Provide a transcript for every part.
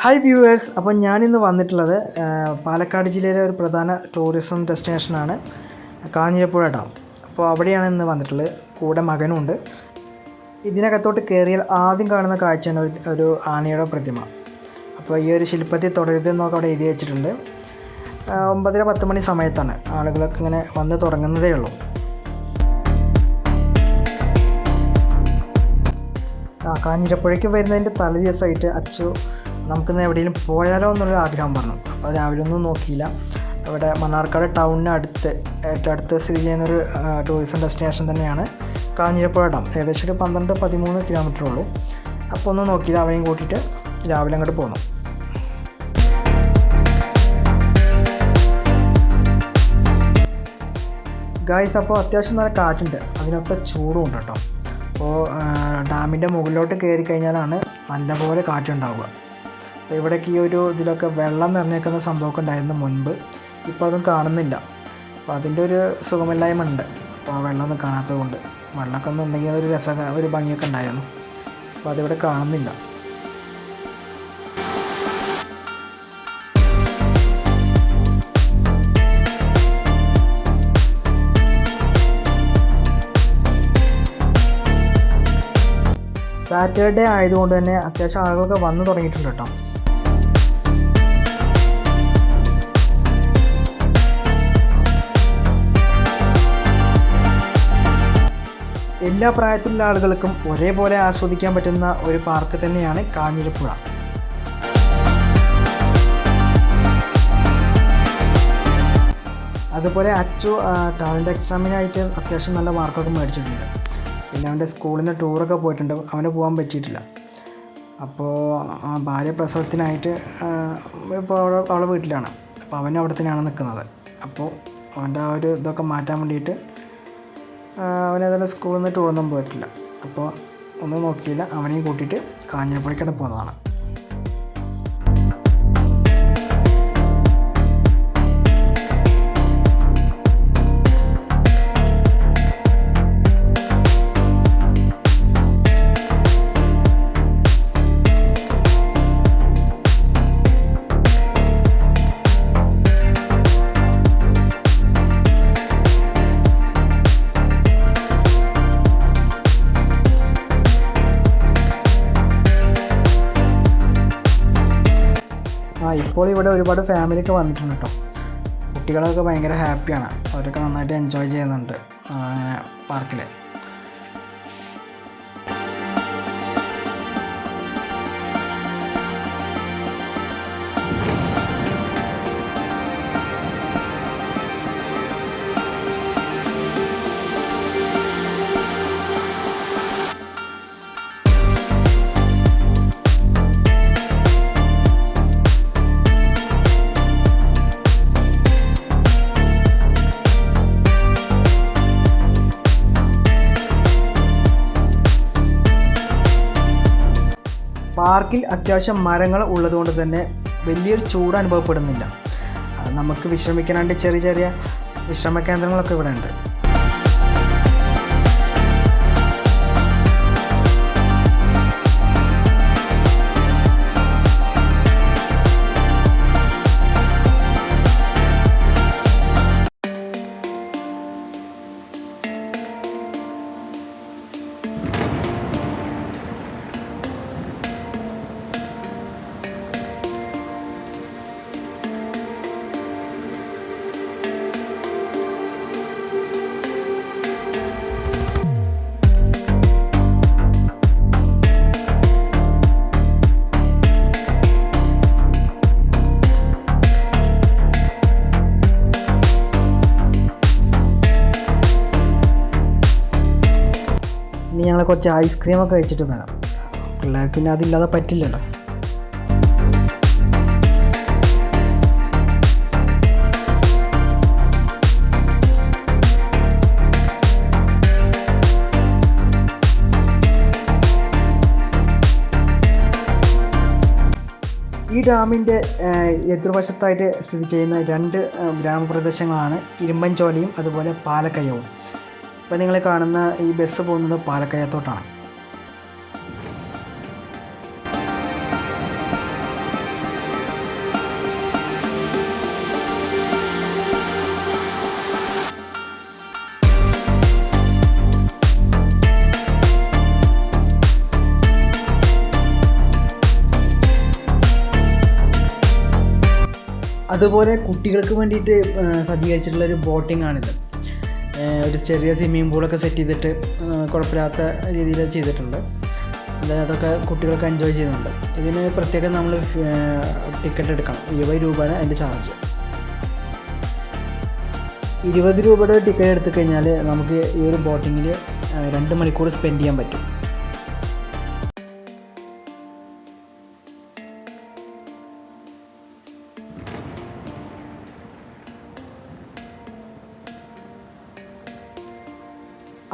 Hi viewers അപ്പം ഞാനിന്ന് വന്നിട്ടുള്ളത് പാലക്കാട് ജില്ലയിലെ ഒരു പ്രധാന ടൂറിസം ഡെസ്റ്റിനേഷനാണ് കാഞ്ഞിരപ്പുഴ ഡാം അപ്പോൾ അവിടെയാണ് ഇന്ന് വന്നിട്ടുള്ളത്. കൂടെ മകനുണ്ട്. ഇതിനകത്തോട്ട് കയറിയാൽ ആദ്യം കാണുന്ന കാഴ്ചയാണ് ഒരു- ആനയുടെ പ്രതിമ. അപ്പോൾ ഈ ഒരു ശില്പത്തിൽ തുടരുത് എന്നൊക്കെ അവിടെ എഴുതി വെച്ചിട്ടുണ്ട്. ഒമ്പതര പത്ത് മണി സമയത്താണ് ആളുകളൊക്കെ ഇങ്ങനെ വന്ന് തുടങ്ങുന്നതേ ഉള്ളൂ. ആ കാഞ്ഞിരപ്പുഴയ്ക്ക് വരുന്നതിന്റെ തലേ ദിവസമായിട്ട് അച്ചു നമുക്കിന്ന് എവിടെയെങ്കിലും പോയാലോ എന്നുള്ളൊരു ആഗ്രഹം പറഞ്ഞു അപ്പോൾ രാവിലെ ഒന്നും നോക്കിയില്ല. അവിടെ മണ്ണാർക്കാട് ടൗണിന് അടുത്ത് ഏറ്റവും അടുത്ത് സ്ഥിതി ചെയ്യുന്നൊരു ടൂറിസം ഡെസ്റ്റിനേഷൻ തന്നെയാണ് കാഞ്ഞിരപ്പുഴ ഡാം. ഏകദേശം ഒരു പന്ത്രണ്ട് പതിമൂന്ന് കിലോമീറ്റർ ഉള്ളൂ. അപ്പോൾ ഒന്ന് നോക്കിയില്ല. അവരെയും കൂട്ടിയിട്ട് രാവിലെ അങ്ങോട്ട് പോന്നു. ഗായ്സ് അപ്പോൾ അത്യാവശ്യം നല്ല കാറ്റുണ്ട്. അതിനൊക്കെ ചൂടും ഉണ്ട് കേട്ടോ. അപ്പോൾ ഡാമിന്റെ മുകളിലോട്ട് കയറി കഴിഞ്ഞാലാണ് നല്ലപോലെ കാറ്റുണ്ടാവുക. അപ്പോൾ ഇവിടേക്ക് ഈ ഒരു ഇതിലൊക്കെ വെള്ളം നിറഞ്ഞേക്കുന്ന സംഭവമൊക്കെ ഉണ്ടായിരുന്നു മുൻപ്. ഇപ്പോൾ അതും കാണുന്നില്ല. അപ്പോൾ അതിന്റെ ഒരു സുഖമില്ലായ്മ ഉണ്ട്. അപ്പോൾ ആ വെള്ളമൊന്നും കാണാത്തത് കൊണ്ട്. വെള്ളമൊക്കെ ഒന്നും ഉണ്ടെങ്കിൽ അതൊരു രസ ഒരു ഭംഗിയൊക്കെ ഉണ്ടായിരുന്നു. അപ്പോൾ അതിവിടെ കാണുന്നില്ല. സാറ്റർഡേ ആയതുകൊണ്ട് തന്നെ അത്യാവശ്യം ആളുകളൊക്കെ വന്നു തുടങ്ങിയിട്ടുണ്ട് കേട്ടോ. എല്ലാ പ്രായത്തിലുള്ള ആളുകൾക്കും ഒരേപോലെ ആസ്വദിക്കാൻ പറ്റുന്ന ഒരു പാർക്ക് തന്നെയാണ് കാഞ്ഞിരപ്പുഴ. അതുപോലെ അച്ചു ടാലന്റ് എക്സാമിനായിട്ട് അത്യാവശ്യം നല്ല മാർക്കൊക്കെ മേടിച്ചിട്ടുണ്ട്. പിന്നെ അവന്റെ സ്കൂളിൽ നിന്ന് ടൂറൊക്കെ പോയിട്ടുണ്ട്. അവന് പോകാൻ പറ്റിയിട്ടില്ല. അപ്പോൾ ഭാര്യ പ്രസവത്തിനായിട്ട് ഇപ്പോൾ അവൾ അവളെ വീട്ടിലാണ്. അപ്പോൾ അവൻ അവിടെ തന്നെയാണ് നിൽക്കുന്നത് അപ്പോൾ അവന്റെ ആ ഒരു ഇതൊക്കെ മാറ്റാൻ വേണ്ടിയിട്ട് അവനേതായാലും സ്കൂളിൽ നിന്ന് ടൂറൊന്നും പോയിട്ടില്ല. അപ്പോൾ ഒന്നും നോക്കിയില്ല. അവനെയും കൂട്ടിയിട്ട് കാഞ്ഞിരപ്പുഴയ്ക്കാണ് പോകുന്നതാണ് ഇപ്പോൾ ഇവിടെ ഒരുപാട് ഫാമിലിയൊക്കെ വന്നിട്ടുണ്ട് കേട്ടോ കുട്ടികളൊക്കെ ഭയങ്കര ഹാപ്പിയാണ് അവരൊക്കെ നന്നായിട്ട് എൻജോയ് ചെയ്യുന്നുണ്ട് പാർക്കിൽ പാർക്കിൽ അത്യാവശ്യം മരങ്ങൾ ഉള്ളതുകൊണ്ട് തന്നെ വലിയൊരു ചൂട് അനുഭവപ്പെടുന്നില്ല. നമുക്ക് വിശ്രമിക്കാനായിട്ട് ചെറിയ ചെറിയ വിശ്രമ കേന്ദ്രങ്ങളൊക്കെ ഇവിടെ ഉണ്ട് ഞങ്ങൾ കുറച്ച് ഐസ്ക്രീമൊക്കെ കഴിച്ചിട്ട് വരാം. പിള്ളേർക്ക് പിന്നെ അതില്ലാതെ പറ്റില്ലല്ലോ. ഈ ഡാമിന്റെ എതിർവശത്തായിട്ട് സ്ഥിതി ചെയ്യുന്ന രണ്ട് ഗ്രാമപ്രദേശങ്ങളാണ്. ഇരുമ്പൻചോലയും അതുപോലെ പാലക്കയവും. ഇപ്പോൾ നിങ്ങൾ കാണുന്ന ഈ ബസ് പോകുന്നത് പാലക്കയത്തോട്ടാണ്. അതുപോലെ കുട്ടികൾക്ക് വേണ്ടിയിട്ട് സജ്ജീകരിച്ചിട്ടുള്ള ഒരു ബോട്ടിംഗ് ആണിത് ഒരു ചെറിയ സ്വിമ്മിംഗ് പൂളൊക്കെ സെറ്റ് ചെയ്തിട്ട് കുഴപ്പമില്ലാത്ത രീതിയിൽ ചെയ്തിട്ടുണ്ട്. അതായത് അതൊക്കെ കുട്ടികൾക്ക് എൻജോയ് ചെയ്യുന്നുണ്ട്. ഇതിന് പ്രത്യേകം നമ്മൾ ടിക്കറ്റ് എടുക്കണം. ഇരുപത് രൂപയാണ് അതിന്റെ ചാർജ് ഇരുപത് രൂപയുടെ ടിക്കറ്റ് എടുത്തു കഴിഞ്ഞാൽ നമുക്ക് ഈ ഒരു ബോട്ടിങ്ങിൽ രണ്ട് മണിക്കൂർ സ്പെൻഡ് ചെയ്യാൻ പറ്റും.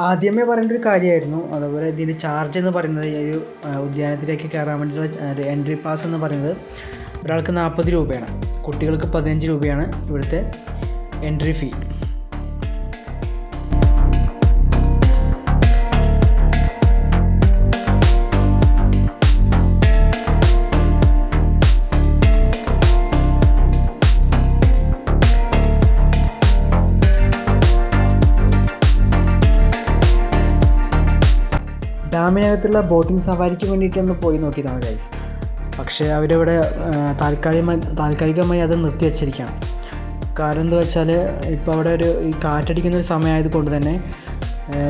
ആദ്യമേ പറയേണ്ട ഒരു കാര്യമായിരുന്നു. അതുപോലെ ഇതിന്റെ ചാർജ് എന്ന് പറയുന്നത് ഈ ഒരു ഉദ്യാനത്തിലേക്ക് കയറാൻ വേണ്ടിയിട്ടുള്ള എൻട്രി പാസ് എന്ന് പറയുന്നത് ഒരാൾക്ക് നാൽപ്പത് രൂപയാണ്. കുട്ടികൾക്ക് പതിനഞ്ച് രൂപയാണ് ഇവിടുത്തെ എൻട്രി ഫീ ഡാമിനകത്തുള്ള ബോട്ടിംഗ് സവാരിക്ക് വേണ്ടിയിട്ടൊന്ന് പോയി നോക്കിയതാണ് ഗൈസ് പക്ഷേ അവരിവിടെ താൽക്കാലികമായി താൽക്കാലികമായി അത് നിർത്തി വച്ചിരിക്കുകയാണ്. കാരണം എന്താ വെച്ചാൽ ഇപ്പോൾ അവിടെ ഒരു ഈ കാറ്റടിക്കുന്ന ഒരു സമയമായത് കൊണ്ട് തന്നെ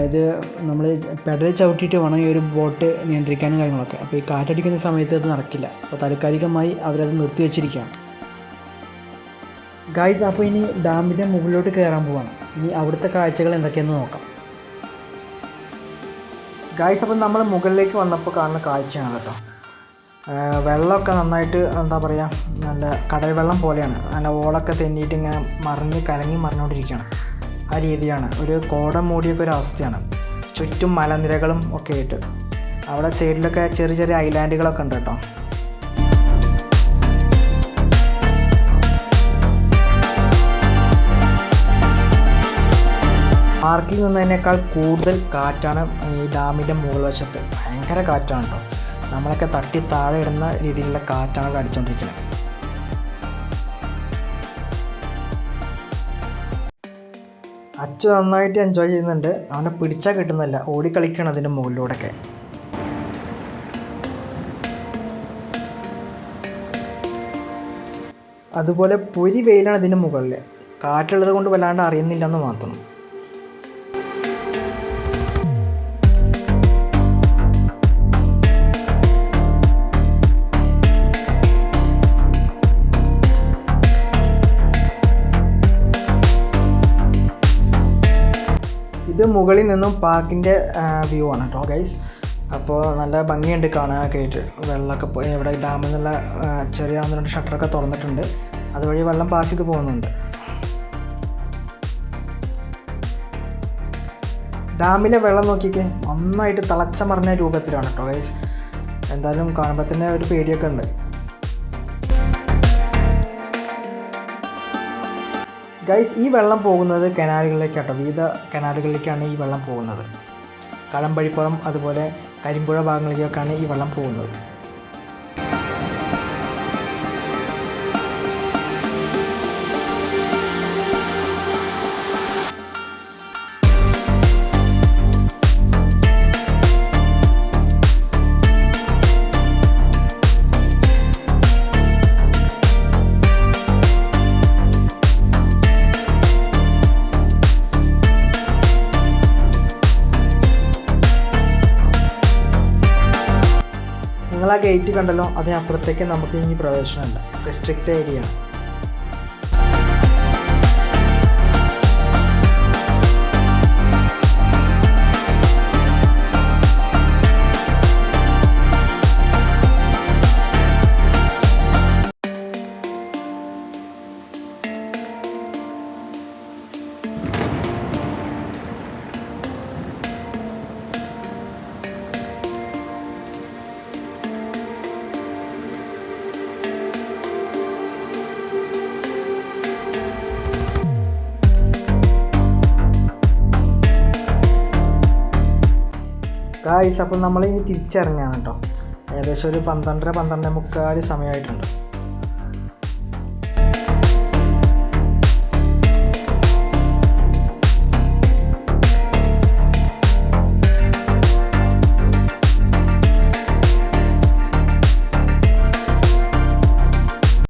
ഇത് നമ്മൾ പെഡൽ ചവിട്ടിയിട്ട് വേണം ഈ ഒരു ബോട്ട് നിയന്ത്രിക്കാനും കാര്യങ്ങളൊക്കെ. അപ്പോൾ ഈ കാറ്റടിക്കുന്ന സമയത്ത് അത് നടക്കില്ല. അപ്പോൾ താൽക്കാലികമായി അവരത് നിർത്തി വച്ചിരിക്കുകയാണ്. ഗൈസ് അപ്പോൾ ഇനി ഡാമിന്റെ മുകളിലോട്ട് കയറാൻ പോവാണ്. ഇനി അവിടുത്തെ കാഴ്ചകൾ എന്തൊക്കെയെന്ന് നോക്കാം. ഗായ്സ് അപ്പം നമ്മൾ മുകളിലേക്ക് വന്നപ്പോൾ കാണുന്ന കാഴ്ചയാണ് കേട്ടോ. വെള്ളമൊക്കെ നന്നായിട്ട് എന്താ പറയുക നല്ല കടൽ വെള്ളം പോലെയാണ്. നല്ല ഓളൊക്കെ തെന്നിയിട്ട് ഇങ്ങനെ മറിഞ്ഞ് കലങ്ങി മറിഞ്ഞുകൊണ്ടിരിക്കുകയാണ് ആ രീതിയാണ്. ഒരു കോട മൂടിയൊക്കെ ഒരു അവസ്ഥയാണ്. ചുറ്റും മലനിരകളും ഒക്കെ ആയിട്ട്. അവിടെ സൈഡിലൊക്കെ ചെറിയ ചെറിയ ഐലാൻഡുകളൊക്കെ ഉണ്ട് കേട്ടോ. പാർക്കിൽ നിന്നതിനേക്കാൾ കൂടുതൽ കാറ്റാണ് ഈ ഡാമിന്റെ മുകൾ വശത്ത്. ഭയങ്കര കാറ്റാണ് കേട്ടോ നമ്മളൊക്കെ തട്ടി താഴെ ഇടുന്ന രീതിയിലുള്ള കാറ്റാണ് അടിച്ചുകൊണ്ടിരിക്കുന്നത് അച്ചു നന്നായിട്ട് എൻജോയ് ചെയ്യുന്നുണ്ട്. അവനെ പിടിച്ചാൽ കിട്ടുന്നില്ല. ഓടിക്കളിക്കണം അതിന്റെ മുകളിലൂടെയൊക്കെ. അതുപോലെ പൊരി വെയിലാണ് ഇതിന്റെ മുകളിൽ കാറ്റുള്ളത് കൊണ്ട് വല്ലാണ്ട് അറിയുന്നില്ലെന്ന് മാത്രം. ഇത് മുകളിൽ നിന്നും പാർക്കിന്റെ വ്യൂ ആണ് കേട്ടോ ഗൈസ് അപ്പോൾ നല്ല ഭംഗിയുണ്ട് കാണാനൊക്കെ ആയിട്ട്. വെള്ളമൊക്കെ പോയി ഇവിടെ ഡാമിൽ നിന്നുള്ള ചെറിയ ഒന്ന് രണ്ട് ഷട്ടറൊക്കെ തുറന്നിട്ടുണ്ട്. അതുവഴി വെള്ളം പാസ് ചെയ്ത് പോകുന്നുണ്ട്. ഡാമിലെ വെള്ളം നോക്കിക്കേ നന്നായിട്ട് തിളച്ച മറിഞ്ഞ രൂപത്തിലാണ് കേട്ടോ ഗൈസ് എന്തായാലും കാണുമ്പോൾ തന്നെ ഒരു പേടിയൊക്കെ ഉണ്ട്. ഗൈസ് ഈ വെള്ളം പോകുന്നത് കനാലുകളിലേക്കാട്ടോ. വിവിധ കനാലുകളിലേക്കാണ് ഈ വെള്ളം പോകുന്നത്. കളമ്പഴിപ്പുറം അതുപോലെ കരിമ്പുഴ ഭാഗങ്ങളിലേക്കാണ് ഈ വെള്ളം പോകുന്നത്. ഗേറ്റ് കണ്ടല്ലോ അതിനപ്പുറത്തേക്ക് നമുക്ക് ഇനി പ്രവേശനമുണ്ട് റെസ്ട്രിക്റ്റ് ഏരിയ ആണ് ഗായ്സ് അപ്പം നമ്മൾ ഇനി തിരിച്ചിറങ്ങുകയാണ് കേട്ടോ. ഏകദേശം ഒരു പന്ത്രണ്ടര പന്ത്രണ്ട് മുക്കാൽ സമയമായിട്ടുണ്ട്.